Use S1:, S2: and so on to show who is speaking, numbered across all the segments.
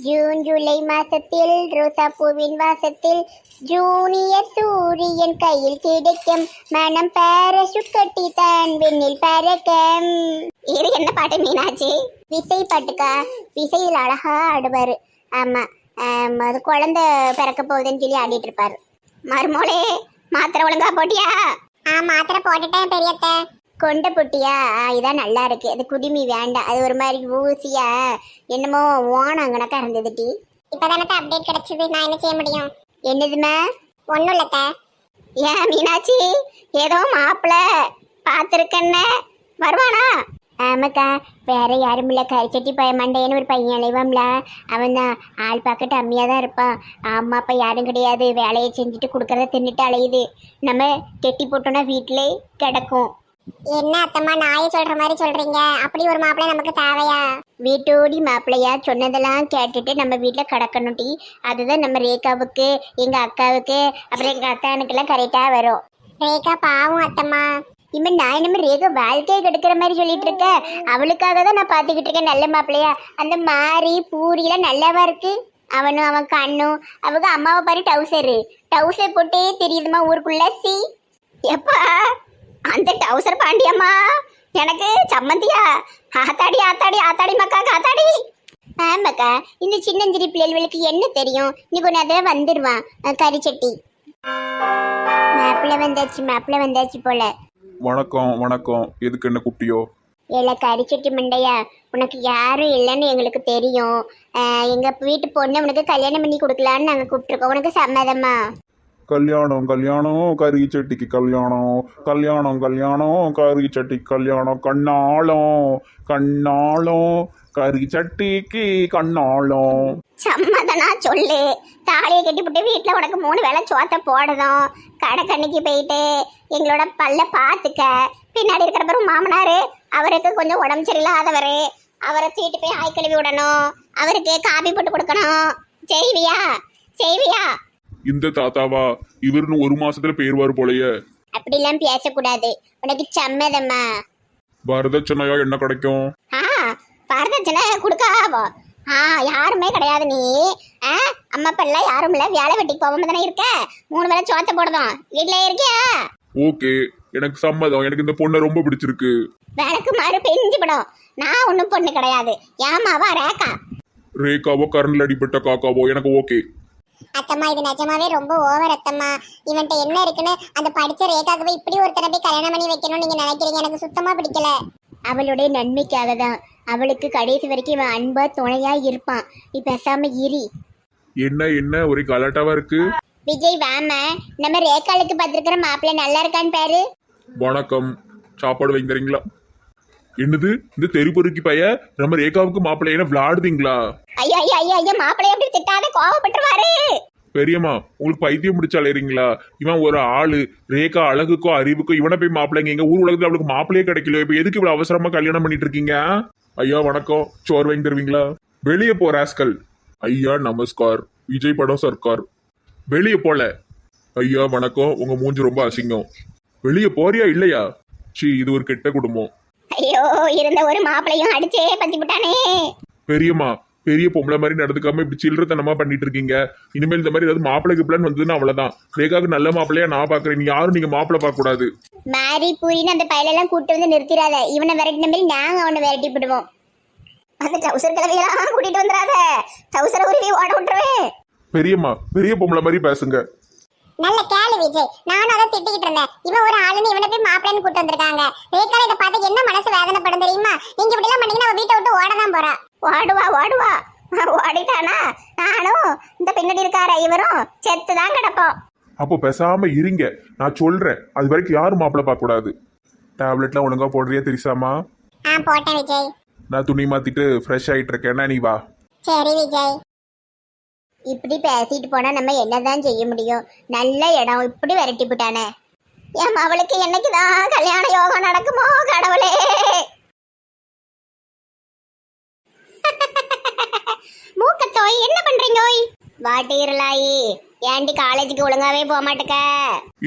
S1: June July மாசத்தில் ரோசா பூவின் வாசத்தில் junior சூரியன் கையில் கிடைக்கும் மனம் பாரஷூட் கட்டி தான் வெண்ணில் பறக்கம். இது என்ன பாட்டு மீனாச்சு விசை பாட்டுக்கா? விசையில் அழகா ஆடுவாரு. ஆமா அது குழந்தை பிறக்க போகுதுன்னு சொல்லி ஆடிட்டு இருப்பாரு. மறுமோளே மாத்திரை ஒழுங்கா போட்டியா? ஆ மாத்திரை போட்டுட்டேன் பெரியத்தை. கொண்ட பொட்டியா? இதான் நல்லா இருக்கு. அது குடிமி வேண்டாம். அது ஒரு மாதிரி ஊசியா? என்னமோ ஓனம் கணக்கா இருந்தது டி. இப்பதானே அப்டேட் கிடைச்சது. நான் என்ன செய்ய முடியும்? என்னதுமா ஒன்றும் இல்லத்த ஏன் மீனாட்சி? ஏதோ மாப்பிள்ள பார்த்துருக்கன்ன. வருவானா? ஆமாக்கா. வேற யாரும் இல்லை கரிச்சட்டி பைய மண்டையன்னு ஒரு பையன் அலைவாம்ல அவன் தான் ஆள் பார்க்க டம்மியாக தான் இருப்பான். அம்மா அப்பா யாரும் கிடையாது. வேலையை செஞ்சுட்டு கொடுக்கறத தின்னுட்டு அலையுது. நம்ம கெட்டி போட்டோம்னா வீட்டிலே கிடக்கும். என்ன அத்தம்மா நாயை சொல்ற மாதிரி சொல்றீங்க? அப்படி ஒரு மாப்பிள்ளை நமக்கு தேவையா? வீட்டோடி மாப்பிள்ளையா சொன்னதெல்லாம் கேட்டுட்டு நம்ம வீட்டில் கிடக்கணும் டி. அதுதான் நம்ம ரேகாவுக்கு எங்க அக்காவுக்கு அப்புறம் எங்க அத்தானுக்கெல்லாம் கரெக்டா வரும். ரேகா பாவம் அத்தம்மா. இனிமே நான் நம்ம ரேகா வாழ்க்கையை கெடுக்கிற மாதிரி சொல்லிட்டு இருக்க அவளுக்காக தான் நான் பார்த்துக்கிட்டு இருக்கேன் நல்ல மாப்பிள்ளையா. அந்த மாரி பூரியெல்லாம் நல்லாவா இருக்கு? அவனும் அவன் கண்ணும் அவங்க அம்மாவை பாரு டவுசரு. டவுசர் போட்டே தெரியுதுமா ஊருக்குள்ள சி. எப்பா! அந்த டவுசர் பாண்டியம்மா எனக்கு சம்மந்தியா? ஆத்தாடி ஆத்தாடி ஆத்தாடி மக்கா காத்தாடி. ஆமாக்கா இந்த சின்னஞ்சிரி பிள்ளைகளுக்கு என்ன தெரியும்? நீ கொஞ்ச நேரத்தில் வந்துடுவான் அஹ் கரிச்சட்டி. மாப்பிள்ளை வந்தாச்சு மாப்பிள்ளை வந்தாச்சு போல.
S2: வணக்கம் வணக்கம். எதுக்கு என்ன கூப்பிட்டியோ?
S1: ஏல கரிச்சட்டி மண்டையா உனக்கு யாரும் இல்லைன்னு எங்களுக்கு தெரியும். அஹ் எங்க வீட்டு பொண்ணு உனக்கு கல்யாணம் பண்ணி கொடுக்கலான்னு நாங்கள் கூப்பிட்டுருக்கோம். உனக்கு சம்மதமா?
S2: கல்யாணம் கல்யாணம் கறி சட்டிக்கு கல்யாணம் கல்யாணம் கல்யாணம் கறி சட்டிக்கு கல்யாணம் கண்ணாளம் கண்ணாளம் கறி சட்டிக்கு கண்ணாளம்.
S1: சம்மதனா சொல்லு. தாலியை கட்டிவிட்டு வீட்டில் உனக்கு மூணு வேளை சோத்த போடணும் கடைக்கண்ணிக்கு போயிட்டு எங்களோட பல்ல பார்த்துக்க பின்னாடி இருக்கிற பிறகு மாமனார் அவருக்கு கொஞ்சம் உடம்பு சரியில்லாதவர். அவரை தூக்கிட்டு போய் ஆய் கழுவி விடணும். அவருக்கு காபி போட்டு கொடுக்கணும். செய்வியா செய்வியா
S2: இந்த தாத்தாவா? இவருன்னு ஒரு மாசத்துல பேருவார் போலயே.
S1: அப்படிலாம் பேசக்கூடாது. உனக்கு சம்மதம்மா
S2: வரதட்சணையா என்ன கிடைக்கும்?
S1: ஆ வரதட்சணை கொடுக்காவோ ஆ யாருமே கிடையாது நீ. ஆ அம்மா அப்பா எல்லாம் யாரும் இல்லை. வேலை வெட்டிக்கு போகாம தானே இருக்க? மூணு வேளை சோத்த போடுதோம் வீட்டிலே இருக்கியா?
S2: ஓகே எனக்கு சம்மதம். எனக்கு இந்த பொண்ணை ரொம்ப பிடிச்சிருக்கு.
S1: விளக்கு மாறு பெஞ்சு படம். நான் ஒன்றும் பொண்ணு கிடையாது. ஏமாவா ரேக்கா
S2: ரேகாவோ கரண்ட்ல அடிப்பட்ட காக்காவோ எனக்கு ஓகே.
S1: அத்தம்மா இது நிஜமாவே ரொம்ப ஓவர் அத்தம்மா. இவன்ட்ட என்ன இருக்குன்னு அந்த படிச்ச ரேகாகவே இப்படி ஒருத்தரை போய் கல்யாணம் பண்ணி வைக்கணும்னு நீங்க நினைக்கிறீங்க? எனக்கு சுத்தமா பிடிக்கல. அவளுடைய நன்மைக்காக தான். அவளுக்கு கடைசி வரைக்கும் இவன் அன்பா துணையா இருப்பான். நீ பேசாம இரி.
S2: என்ன என்ன? ஒரே கலாட்டாவா இருக்கு?
S1: விஜய் வாம நம்ம ரேகாலுக்கு பார்த்துருக்கிற மாப்பிள்ளை நல்லா இருக்கான்னு பாரு.
S2: வணக்கம். சாப்பாடு வைங்க தரீங்களா? என்னது? இந்த தெருப்பொருக்கி பைய? நம்ம ரேகாவுக்கு மாப்பிள்ளைய விளாடுதீங்களா?
S1: ஐயோ ஐயோ ஐயோ ஐயோ மாப்பிள்ளை எப்படி திட்டாத கோவப்பட்டுருவாரு.
S2: பெரியம்மா உங்களுக்கு பைத்தியம் முடிச்சு அலையறீங்களா? இவன் ஒரு ஆளு. ரேகா அழகுக்கோ அறிவுக்கோ இவனை போய் மாப்பிள்ளைங்க எங்க ஊர் உலகத்துல அவளுக்கு மாப்பிள்ளையே கிடைக்கல இப்ப எதுக்கு இவ்வளவு அவசரமா கல்யாணம் பண்ணிட்டு இருக்கீங்க ஐயா வணக்கம். சோறு வாங்கி தருவீங்களா? வெளியே போ ராஸ்கல். ஐயா நமஸ்கார். விஜய் படம் சர்க்கார். வெளியே போல. ஐயா வணக்கம். உங்க மூஞ்சி ரொம்ப அசிங்கம். வெளியே போறியா இல்லையா? சீ இது ஒரு கெட்ட குடும்பம்.
S1: ஐயோ இருந்த ஒரு மாப்பிளையும் அடிச்சே பத்தி விட்டானே
S2: பெரியம்மா பெரிய பொம்பளை மாதிரி நடந்துக்காம இப்படி சில்லறத்தனமா பண்ணிட்டு இருக்கீங்க. இனிமேல் இந்த மாதிரி ஏதாவது மாப்பிள்ளை கிப்பிளன்னு வந்ததுன்னா அவ்வளவுதான். ரேகாவுக்கு நல்ல மாப்பிள்ளையா நான் பாக்குறேன் யாரும் நீங்க மாப்பிள்ளை பார்க்க கூடாது
S1: மாரி பூரின்னு அந்த பையலெல்லாம் கூட்டு வந்து நிறுத்திடாத. இவனை விரட்டின மாதிரி நாங்க அவனை விரட்டி விடுவோம் அந்த டவுசர் கிளவியெல்லாம் கூட்டிட்டு வந்துடாத. டவுசரை உருவி ஓட விட்டுருவேன்.
S2: பெரியம்மா பெரிய பொம்பளை மாதிரி பேசுங்க.
S1: நல்ல கேளு விஜய். நானும் அதை திட்டிக்கிட்டு இருந்தேன். இவன் ஒரு ஆளுன்னு இவனை போய் மாப்பிள்ளைன்னு கூட்டு வந்திருக்காங்க. ரேகால இதை பார்த்து என்ன மனசு வேதனைப்படும் தெரியுமா? நீங்க இப்படி எல்லாம் பண்ணீங்கன்னா அவ வீட்டை விட்டு ஓட தான் போறா. ஓடுவா ஓடுவா. ஓடிட்டானா? நானும் இந்த பின்னாடி இருக்கார இவரும் செத்து தான் கிடப்போம்.
S2: அப்போ பேசாம இருங்க. நான் சொல்றேன். அது வரைக்கும் யாரும் மாப்பிள்ளை பார்க்க கூடாது டேப்லெட்லாம் ஒழுங்கா போடுறியா தெரிசாமா
S1: ஆ போட்டேன் விஜய்.
S2: நான் துணி மாத்திட்டு ஃப்ரெஷ் ஆயிட்டு இருக்கேன்னா நீ வா.
S1: சரி விஜய். இப்படி பேசிட்டு போனா நம்ம என்னதான் செய்ய முடியும்? நல்ல இடம். இப்படி விரட்டி போட்டானே என் அவளுக்கு என்னைக்குதான் கல்யாண யோகம் நடக்குமோ கடவுளே? மூக்கத்தோய் என்ன பண்றீங்க வாட்டீரலாயி ஏண்டி காலேஜுக்கு ஒழுங்காவே போக மாட்டேக்க?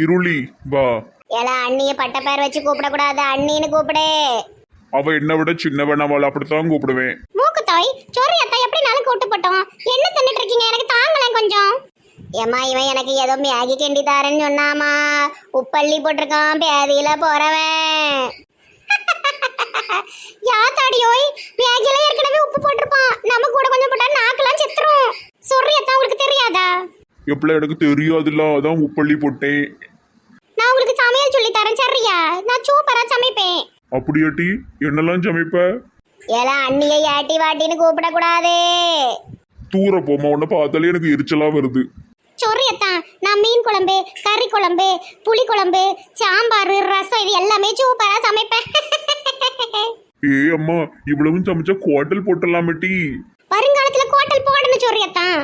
S2: இருளி வா.
S1: ஏலா அண்ணிய பட்ட பேர் வச்சு கூப்பிடக்கூடாது. அண்ணின்னு கூப்பிடு.
S2: அவ என்னை விட சின்னவன் அவள் அப்படித்தான் கூப்பிடுவேன்.
S1: மூக்குத்தாய் சோரி அத்தா எப்படினாலும் கூட்டு போட்டோம் என்ன தின்னுட்டு இருக்கீங்க? எனக்கு தாங்கலேன் கொஞ்சம். ஏம்மா இவன் எனக்கு ஏதோ மேகி கிண்டி தாரேன்னு சொன்னாமா உப்பள்ளி போட்டிருக்கான் பேதியில போறவன். யாத்தாடியோய் மேகில ஏற்கனவே உப்பு போட்டிருப்பான். நம்ம கூட கொஞ்சம் போட்டா நாக்கெல்லாம் செத்துரும். சொல்றியத்தான் உங்களுக்கு தெரியாதா?
S2: எப்பல எனக்கு தெரியாதுல்ல அதான் உப்பள்ளி போட்டேன்.
S1: நான் உங்களுக்கு சமையல் சொல்லி தரேன் சரியா? நான் சூப்பரா சமைப்பேன்.
S2: அப்படியாட்டி என்னெல்லாம் சமைப்ப
S1: ஏலா அண்ணியை ஏட்டி வாட்டின்னு கூப்பிடக்கூடாது.
S2: தூர போமா உன்னை பார்த்தாலே எனக்கு எரிச்சலா வருது.
S1: சொரியத்தான் நான் மீன் குழம்பு கறி குழம்பு புளி குழம்பு சாம்பார் ரசம் இது எல்லாமே சூப்பரா சமைப்பேன்.
S2: ஏ அம்மா இவ்வளவும் சமைச்சா குவாட்டல் போட்டலாமே டீ
S1: வருங்காலத்துல கோட்டல் போடணும் சொரியத்தான்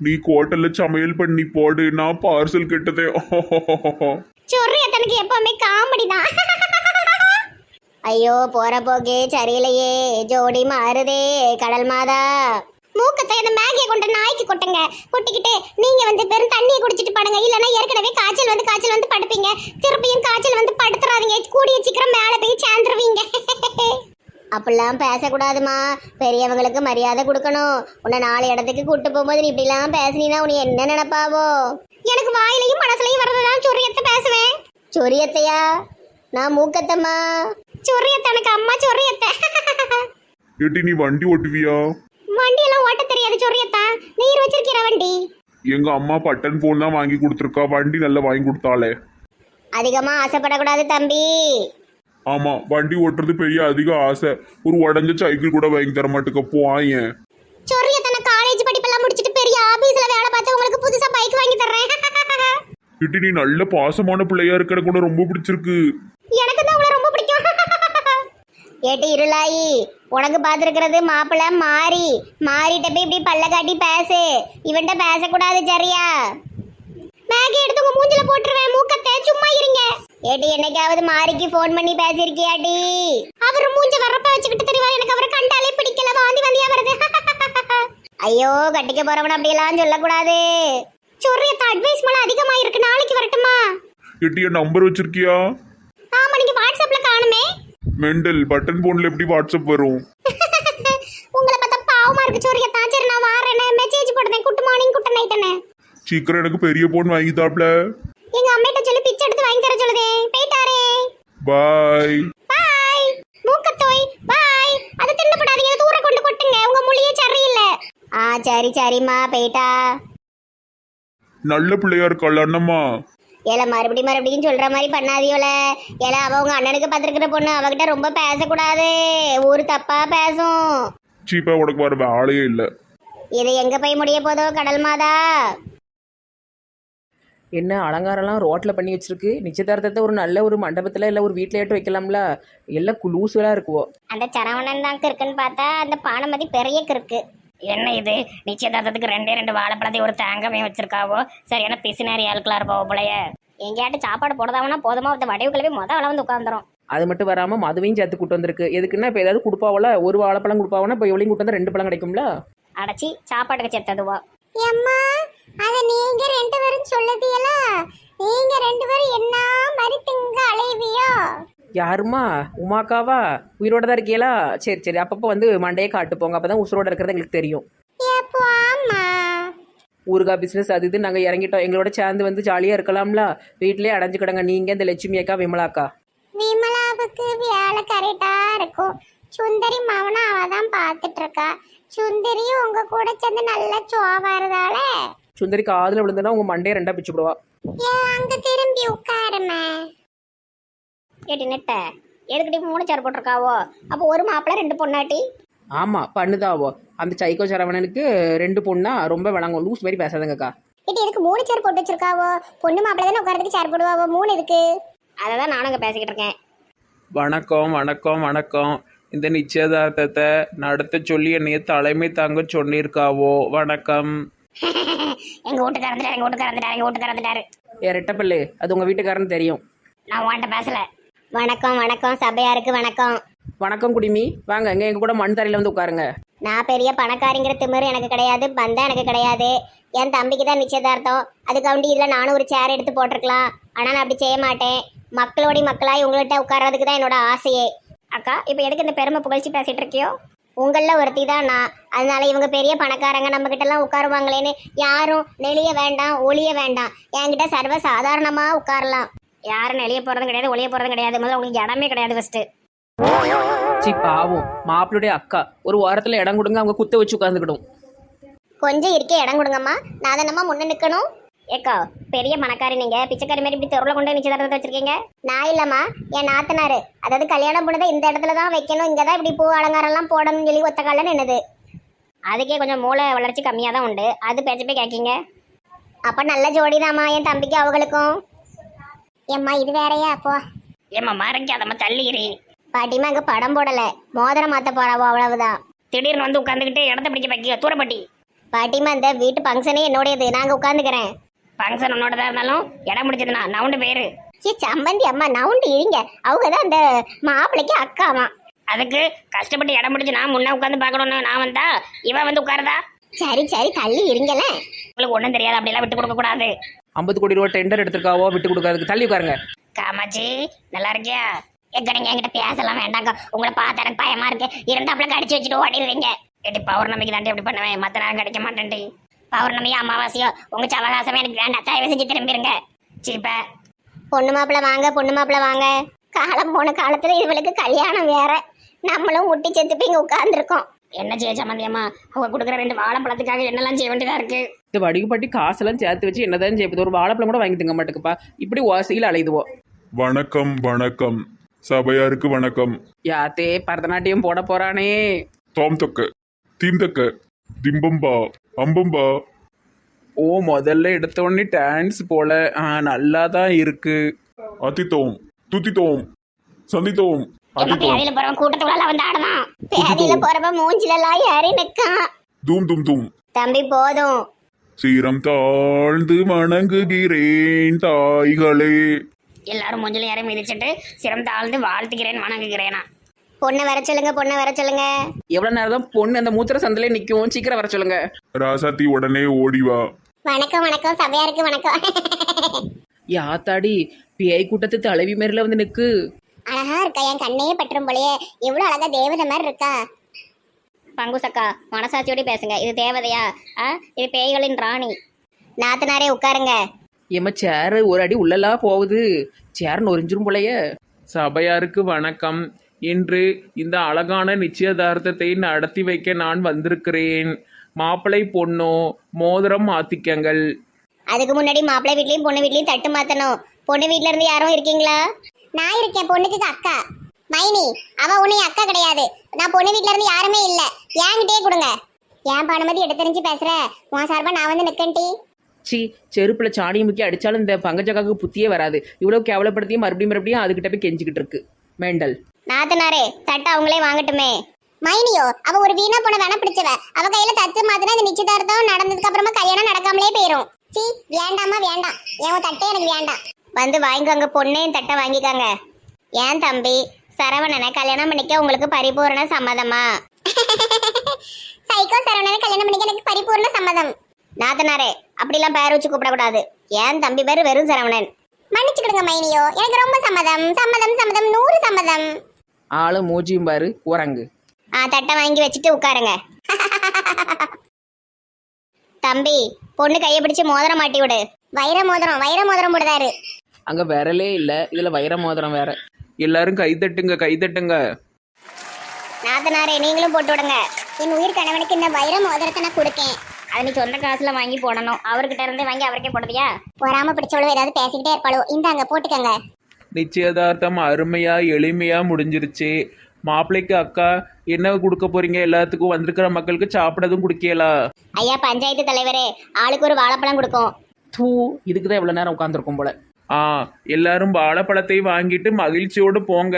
S2: நீ குவாட்டல்ல சமையல் பண்ணி போடு நான் பார்சல் கிட்டதே.
S1: சொரியத்தனுக்கு எப்பவுமே காமெடி தான் ஐயோ போற போக்கே சரியில்லையே. ஜோடி மாறுதே கடல் மாதா. மூக்கத்தை அந்த மேகியை கொண்டு நாய்க்கு கொட்டுங்க. கொட்டிக்கிட்டு நீங்க வந்து பெரும் தண்ணியை குடிச்சிட்டு படுங்க. இல்லைன்னா ஏற்கனவே காய்ச்சல் வந்து காய்ச்சல் வந்து படுப்பீங்க. திருப்பியும் காய்ச்சல் வந்து படுத்துறாதீங்க. கூடிய சீக்கிரம் மேலே போய் சேர்ந்துருவீங்க. அப்படிலாம் பேசக்கூடாதுமா. பெரியவங்களுக்கு மரியாதை கொடுக்கணும். உன்னை நாலு இடத்துக்கு கூட்டு போகும்போது நீ இப்படிலாம் பேசுனீன்னா உனக்கு என்ன நினைப்பாவோ? எனக்கு வாயிலையும் மனசுலையும் வரதான் சொரியத்தை பேசுவேன். சொரியத்தையா நான் மூக்கத்தம்மா. சொரியத்தை எனக்கு அம்மா சொரியத்தை
S2: ஏட்டி நீ வண்டி ஓட்டுவியா?
S1: வண்டியெல்லாம் ஓட்ட தெரியாது சொரியத்தா நீர் வச்சிருக்கிற வண்டி.
S2: எங்க அம்மா பட்டன் போன் தான் வாங்கி கொடுத்துருக்கா. வண்டி நல்லா வாங்கி கொடுத்தாளே.
S1: அதிகமா ஆசைப்படக்கூடாது தம்பி.
S2: ஆமா வண்டி ஓட்டுறது பெரிய அதிக ஆசை. ஒரு உடஞ்ச சைக்கிள் கூட வாங்கி தர மாட்டுக்க போயேன்
S1: சொரியத்தனை காலேஜ் படிப்பெல்லாம் முடிச்சிட்டு பெரிய ஆபீஸ்ல வேலை பார்த்து உங்களுக்கு புதுசா பைக் வாங்கி தர்றேன்.
S2: இட்டி நீ நல்ல பாசமான பிள்ளையா இருக்கிற கூட ரொம்ப பிடிச்சிருக்கு
S1: எனக்கு தான் உங்களை ரொம்ப பிடிக்கும் ஏட்டு இருளாயி உனக்கு பார்த்துருக்கிறது மாப்பிள்ள மாறி. மாறிட்ட போய் இப்படி பல்ல காட்டி பேசு. இவன்கிட்ட பேசக்கூடாது சரியா? மேகி எடுத்து உங்க மூஞ்சில போட்டுருவேன். மூக்கத்தை சும்மா இருங்க. ஏட்டி என்னைக்காவது மாறிக்கு ஃபோன் பண்ணி பேசியிருக்கியாடி அவர் மூஞ்ச வரப்ப வச்சுக்கிட்டு தெரியுமா? எனக்கு அவரை கண்டாலே பிடிக்கல. வாந்தி வாந்தியா வருது. ஐயோ கட்டிக்க போறவன அப்படியெல்லாம் சொல்லக்கூடாது. சொரியத்த அட்வைஸ் மேல அதிகமா இருக்கு நாளைக்கு வரட்டுமா?
S2: இட்டி என் நம்பர் வச்சிருக்கியா
S1: ஆமா நீங்க வாட்ஸ்அப்ல காணுமே
S2: மெண்டல் பட்டன் போன்ல எப்படி வாட்ஸ்அப் வரும்?
S1: உங்களை பார்த்தா பாவமா இருக்கு சோரிய சரி நான் வாரேனே. மெசேஜ் போடுறேன் குட் மார்னிங் குட் நைட்னு
S2: சீக்கிரம் எனக்கு பெரிய போன் வாங்கி தாப்ல
S1: எங்க அம்மிட்ட சொல்லி பிச்சை எடுத்து வாங்கி தர சொல்லுதே. போயிட்டாரே.
S2: பாய்
S1: பாய் மூக்கத்தோய். பாய் அதை தின்னப்படாதீங்க தூர கொண்டு கொட்டுங்க. உங்க மொழியே சரியில்லை. ஆ சரி சரிம்மா. போயிட்டா.
S2: நல்ல பிள்ளையா இருக்காள் அண்ணம்மா?
S1: ஏல மறுபடியும் மறுபடியும் சொல்ற மாதிரி பண்ணாதியோல. ஏல அவ உங்க அண்ணனுக்கு பார்த்துருக்கிற பொண்ணு அவகிட்ட ரொம்ப பேசக்கூடாது. ஊரு தப்பா பேசும்.
S2: சீப்பா உனக்கு வர வேலையே இல்லை.
S1: இது எங்க போய் முடிய போதோ கடல் மாதா?
S3: என்ன அலங்காரம்லாம் ரோட்டில் பண்ணி வச்சிருக்கு? நிச்சயதார்த்தத்தை ஒரு நல்ல ஒரு மண்டபத்தில் இல்லை ஒரு வீட்டில் ஏட்டு வைக்கலாம்ல? எல்லாம் குலூசுகளாக இருக்குவோ.
S1: அந்த சரவணன் தான் கிறுக்குன்னு பார்த்தா அந்த பானுமதி பெரிய கிறுக்கு.
S4: என்ன இது? நிச்சயதார்த்தத்துக்கு ரெண்டே ரெண்டு வாழைப்பழத்தை ஒரு தேங்காயும் வச்சிருக்காவோ? சரியான பிசினாரி ஆளுக்கெல்லாம் இருப்பாவோ போலயே
S1: எங்கேயாட்டு சாப்பாடு போடுதாவனா போதுமா? அந்த வடிவு கிளம்பி மொதல் அளவு வந்து உட்காந்துரும்
S3: அது மட்டும் வராமல் மதுவையும் சேர்த்து கூட்டு வந்திருக்கு. எதுக்குன்னா இப்போ ஏதாவது கொடுப்பாவோல? ஒரு வாழைப்பழம் கொடுப்பாவோன்னா இப்போ எவ்வளோ கூட்டு வந்தால் ரெண்டு பழம் கிடைக்கும்ல?
S4: அடைச்சி சாப்பாட்டுக்கு சேர்த்ததுவா.
S1: அம்மா அத நீங்க ரெண்டு பேரும் சொல்லுதீங்கள நீங்க ரெண்டு பேரும் என்ன மாதிரி திங்க அலைவியோ
S3: யாருமா? உமாக்காவா? உயிரோட தான் இருக்கீங்களா சரி சரி. அப்பப்போ வந்து மண்டையை காட்டு போங்க. அப்போ தான் உசுரோட இருக்கிறது எங்களுக்கு தெரியும். ஊறுகாய் பிஸ்னஸ் அது இது நாங்கள் இறங்கிட்டோம். எங்களோட சேர்ந்து வந்து ஜாலியாக இருக்கலாம்ல? வீட்டிலே அடைஞ்சு கிடங்க நீங்கள் இந்த லட்சுமி அக்கா விமலாக்கா.
S1: விமலாவுக்கு வேலை கரெக்டா இருக்கும். சுந்தரி மவனை அவ தான் பார்த்துட்டு இருக்கா சுந்தரி உங்க கூட சேர்ந்து நல்லா சோவாருதால?
S3: சுந்தரி காதில் விழுந்துன்னா உங்கள் மண்டையை ரெண்டாக பிச்சு விடுவா
S1: அங்க திரும்பி உட்காருமே.
S4: கேட்டி நெட்ட எதுக்கிட்ட மூணு சேர் போட்டிருக்காவோ? அப்போ ஒரு மாப்பிள்ளை ரெண்டு பொண்ணாட்டி?
S3: ஆமாம் பண்ணுதாவோ. அந்த சைக்கோ சரவணனுக்கு ரெண்டு பொண்ணா ரொம்ப விளங்கும் லூஸ் மாதிரி பேசாதங்கக்கா
S1: இது எதுக்கு மூணு சேர் போட்டு வச்சிருக்காவோ? பொண்ணு மாப்பிள்ளை தானே உட்காரதுக்கு சேர் போடுவாவோ? மூணு எதுக்கு?
S4: அதை தான் நானும் பேசிக்கிட்டு இருக்கேன்.
S5: வணக்கம் வணக்கம் வணக்கம். இந்த நிச்சயதார்த்தத்தை நடத்த சொல்லி என்னைய தலைமை தாங்க சொன்னிருக்காவோ வணக்கம்.
S4: எங்க வீட்டுக்கு இறந்துட்டாரு எங்க வீட்டுக்கு இறந்துட்டாரு எங்க வீட்டுக்கு இறந்துட்டாரு
S3: ஏ ரெட்டப்பல்லு அது உங்கள் வீட்டுக்காரன்னு தெரியும்.
S4: நான் உன்கிட்ட பேசல.
S1: வணக்கம் வணக்கம். சபையாருக்கு வணக்கம்.
S3: வணக்கம் குடிமி. வாங்க இங்கே எங்கள் கூட மண் தரையில் வந்து உட்காருங்க.
S1: நான் பெரிய பணக்காரிங்கிற திமிரு எனக்கு கிடையாது பந்தம் எனக்கு கிடையாது. என் தம்பிக்கு தான் நிச்சயதார்த்தம். அதுக்காண்டி இதில் நானும் ஒரு சேர் எடுத்து போட்டிருக்கலாம். ஆனால் நான் அப்படி செய்ய மாட்டேன். மக்களோடைய மக்களாய் உங்கள்கிட்ட உட்கார்றதுக்கு தான் என்னோட ஆசையே.
S4: அக்கா இப்போ எதுக்கு இந்த பெருமை புகழ்ச்சி பேசிட்டு இருக்கியோ?
S1: உங்களில் ஒருத்தி தான் நான். அதனால இவங்க பெரிய பணக்காரங்க நம்ம கிட்ட எல்லாம் உட்காருவாங்களேன்னு யாரும் நெளிய வேண்டாம் ஒளிய வேண்டாம். என்கிட்ட சர்வ சாதாரணமா உட்காரலாம்.
S4: யாரும் நெளிய போறதும் கிடையாது ஒளிய போறதும் கிடையாது. முதல்ல உங்களுக்கு இடமே கிடையாது ஃபர்ஸ்ட்
S3: சி பாவம். மாப்பிளுடைய அக்கா. ஒரு வாரத்தில் இடம் கொடுங்க அவங்க குத்த வச்சு உட்காந்துக்கிடும்
S1: கொஞ்சம் இருக்க இடம் கொடுங்கம்மா. நான் தானம்மா முன்ன நிக்கணும்.
S4: ஏக்கா பெரிய பணக்காரி நீங்க. பிச்சைக்காரி மாதிரி இப்படி தெருவில் கொண்டு போய் நிச்சயதார்த்தத்தை வச்சிருக்கீங்க?
S1: நான் இல்லம்மா என் நாத்தனாரு. அதாவது கல்யாணம் பண்ணதை இந்த இடத்துல தான் வைக்கணும். இங்கே தான் இப்படி பூ அலங்காரம் எல்லாம் போடணும்னு சொல்லி ஒத்த காலில் நின்னுது.
S4: அதுக்கே கொஞ்சம் மூளை வளர்ச்சி கம்மியாக தான் உண்டு. அது பேச்சு போய் கேட்கீங்க
S1: அப்ப நல்ல ஜோடிதாம்மா என் தம்பிக்கு அவங்களுக்கும். ஏம்மா இது வேறயா? அப்போ
S4: ஏம்மா மறைக்காதம்மா தள்ளிக்கிறி
S1: பாட்டிமா அங்க படம் போடல. மோதிரம் மாத்த போறாவோ அவ்வளவுதான்
S4: திடீர்னு வந்து உட்காந்துக்கிட்டு இடத்த பிடிக்க வைக்க தூரப்பட்டி.
S1: பாட்டிமா இந்த வீட்டு ஃபங்க்ஷனே என்னுடையது. நாங்க உட்காந்துக்கிறேன்.
S4: ஃபங்க்ஷன் உன்னோடதா இருந்தாலும் இடம் முடிச்சதுன்னா நவுண்டு பேரு.
S1: ஏ சம்பந்தி அம்மா நவுண்டு இருங்க அவங்க தான் அந்த மாப்பிள்ளைக்கு அக்காமா.
S4: அதுக்கு கஷ்டப்பட்டு இடம் முடிச்சு நான் முன்ன உட்காந்து பார்க்கணும்னு நான் வந்தா இவன் வந்து உட்காருதா?
S1: சரி சரி தள்ளி இருங்களே
S4: உங்களுக்கு ஒன்றும் தெரியாது அப்படிலாம் விட்டு கொடுக்க கூடாது.
S3: ஐம்பது கோடி ரூபா டெண்டர் எடுத்திருக்காவோ விட்டு கொடுக்கறதுக்கு தள்ளி உட்காருங்க.
S4: காமாச்சி நல்லா இருக்கியா? எங்க நீங்க என்கிட்ட பேசலாம் வேண்டாங்க உங்களை பார்த்தா எனக்கு பயமா இருக்கு. இருந்தாப்புல கடிச்சு வச்சுட்டு ஓடிடுவீங்க எட்டி பௌர்ணமிக்கு தாண்டி எப்படி பண்ணுவேன். மத்த நேரம் கிடைக்க மாட்டேன்டி. பௌர்ணமி அமாவாசையோ உங்க சவகாசமே எனக்கு வேண்டாம். தயவு செஞ்சு திரும்பிருங்க. சீப்ப.
S1: பொண்ணு மாப்பிள்ளை வாங்க பொண்ணு மாப்பிள்ளை வாங்க. காலம் போன காலத்துல இவளுக்கு கல்யாணம் வேற. நம்மளும் முட்டி செத்து போய் இங்க உட்கார்ந்துருக்கோம்.
S4: என்ன செய்ய சம்மந்தியம்மா அவங்க கொடுக்குற ரெண்டு வாழைப்பழத்துக்காக என்னெல்லாம் செய்ய வேண்டியதா இருக்கு?
S3: இந்த வடிகுப்பட்டி காசெல்லாம் சேர்த்து வச்சு என்னதான் செய்யுது ஒரு வாழைப்பழம் கூட வாங்கி திங்க மாட்டேக்குப்பா. இப்படி வாசியில் அலையுதுவோ.
S2: வணக்கம் வணக்கம். சபையாருக்கு வணக்கம்.
S3: யாத்தே பரதநாட்டியம் போட போறானே.
S2: தோம் தொக்க தீம் தக்க திம்பம்பா அம்பம்பா.
S5: ஓ முதல்ல எடுத்த உடனே டான்ஸ் போல. ஆ நல்லா தான் இருக்கு.
S2: அத்தித்தோம் துத்தித்தோம் சந்தித்தோம்
S4: போறவன் கூட்டத்துக்குள்ள வந்து ஆடலாம்
S1: பேதியில போறப்ப மூஞ்சில எல்லாம் ஏறி நிக்கான்
S2: தூம் தும் தும்.
S1: தம்பி போதும்.
S2: சீரம் தாழ்ந்து வணங்குகிறேன் தாய்களே.
S4: எல்லாரும் மூஞ்சில யாரையும் மிதிச்சிட்டு சிரம் தாழ்ந்து வாழ்த்துக்கிறேன் வணங்குகிறேனா.
S1: பொண்ணை வர சொல்லுங்க பொண்ணை வர சொல்லுங்க.
S3: எவ்வளவு நேரம் தான் பொண்ணு அந்த மூத்திர சந்திலே நிற்கும் சீக்கிரம் வர சொல்லுங்க.
S2: ராசாத்தி உடனே ஓடிவா
S1: வணக்கம் வணக்கம். சபையாருக்கு வணக்கம்.
S3: யாத்தாடி பேய் கூட்டத்து தலைவி மாரில வந்து நிக்கு.
S1: அழகா இருக்கா? என் கண்ணே பற்றும் போலயே. எவ்வளவு அழகா தேவதை மாதிரி இருக்கா?
S4: பங்குசக்கா மனசாட்சியோட பேசுங்க. இது தேவதையா? ஆ? இது பேய்களின் ராணி.
S1: நாத்தனாரே உட்காருங்க.
S3: ஏம்மா சேரு ஒரு அடி உள்ளலாம் போகுது. சேர் நொறிஞ்சிரும் போலயே.
S5: சபையாருக்கு வணக்கம். இன்று இந்த அழகான நிச்சயதார்த்தத்தை நடத்தி வைக்க நான் வந்திருக்கிறேன். மாப்பிள்ளை பொண்ணோ மோதிரம் மாத்திக்கங்கள்.
S1: அதுக்கு முன்னாடி மாப்பிள்ளை வீட்லயும் பொண்ணு வீட்லயும் தட்டு மாத்தணும். பொண்ணு வீட்ல இருந்து யாரும் இருக்கீங்களா? நான் இருக்கேன் பொண்ணுக்கு அக்கா. மைனி அவ உன்னை அக்கா கிடையாது. நான் பொண்ணு வீட்ல இருந்து யாருமே இல்ல. என்கிட்டயே கொடுங்க. ஏன் பானுமதி எடுத்து தெரிஞ்சு பேசுற? உன் சார்பா நான் வந்து நிக்கன்டி
S3: சி செருப்புல சாணியை முக்கி அடிச்சாலும் இந்த பங்கஜக்காக்கு புத்தியே வராது. இவ்வளவு கேவலப்படுத்தியும் மறுபடியும் மறுபடியும் அதுகிட்ட போய் கெஞ்சிக்கிட்டு இருக்கு. மேண்டல்.
S1: நாத்தனாரே தட்டு அவங்களே வாங்கட்டுமே. மைனியோ அவ ஒரு வீணா போன வேணா பிடிச்சவ. அவ கையில தட்டு மாத்தினா இந்த நிச்சயதார்த்தம் நடந்ததுக்கு அப்புறமா கல்யாணம் நடக்காமலே போயிரும். சி வேண்டாமா வேண்டாம். என் தட்டே எனக்கு வேண்டாம். வந்து வாங்கிக்கோங்க பொண்ணையும் தட்டை வாங்கிக்கோங்க. ஏன் தம்பி? சரவணனை கல்யாணம் பண்ணிக்க உங்களுக்கு பரிபூரண சம்மதமா? சைக்கோ சரவணனை கல்யாணம் பண்ணிக்க எனக்கு பரிபூரண சம்மதம். நாத்தனாரே அப்படிலாம் பேர் வச்சு கூப்பிடக்கூடாது. ஏன் தம்பி பேர் வெறும் சரவணன்? மன்னிச்சுக்கிடுங்க மைனியோ. எனக்கு ரொம்ப சம்மதம். சம்மதம் சம்மதம் நூறு சம்மதம்.
S3: ஆளு மூஞ்சியும் பாரு குரங்கு.
S1: ஆ தட்டை வாங்கி வச்சுட்டு உட்காருங்க. தம்பி பொண்ணு கையை பிடிச்சு மோதிரம் மாட்டி விடு. வைர மோதிரம் வைர மோதிரம் போடுதாரு.
S3: அங்க விரலே இல்ல. இதுல வைர மோதிரம் வேற.
S5: எல்லாரும் கைதட்டுங்க கைதட்டுங்க
S1: நாத்தனாரே நீங்களும் போட்டு விடுங்க. என் உயிர் கணவனுக்கு இந்த வைர மோதிரத்தை நான் கொடுக்கேன்.
S4: அது நீ சொந்த காசுல வாங்கி போடணும். அவர்கிட்ட இருந்தே வாங்கி அவருக்கே போடுதியா
S1: பொறாம பிடிச்சவளோ ஏதாவது பேசிக்கிட்டே இருப்பாளோ? இந்தாங்க போட்டுக்கங்க.
S5: நிச்சயதார்த்தம் அருமையா எளிமையா முடிஞ்சிருச்சு. மாப்பிள்ளைக்கு அக்கா என்ன கொடுக்க போறீங்க? எல்லாத்துக்கும் வந்திருக்கிற மக்களுக்கு சாப்பிடதும் குடிக்கலா?
S1: ஐயா பஞ்சாயத்து தலைவரே ஆளுக்கு ஒரு வாழைப்பழம் கொடுக்கும்.
S3: தூ இதுக்கு தான் இவ்வளவு நேரம் உட்காந்துருக்கும் போல.
S5: ஆ எல்லாரும் வாழைப்பழத்தை வாங்கிட்டு மகிழ்ச்சியோடு போங்க.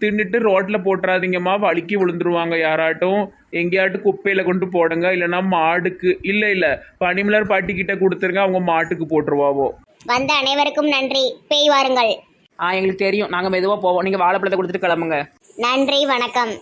S5: தின்னுட்டு ரோட்ல போட்டுறாதீங்கம்மா. வழுக்கி விழுந்துருவாங்க யாராட்டும். எங்கேயாட்டும் குப்பையில கொண்டு போடுங்க. இல்லைன்னா மாடுக்கு இல்லை இல்லை. பனிமலர் பாட்டி கிட்ட கொடுத்துருங்க. அவங்க மாட்டுக்கு போட்டுருவாவோ.
S1: வந்த அனைவருக்கும் நன்றி. பேய் வாருங்கள்.
S3: ஆ எங்களுக்கு தெரியும். நாங்க மெதுவா போவோம். நீங்க வாழைப்பழத்தை கொடுத்துட்டு கிளம்புங்க.
S1: நன்றி வணக்கம்.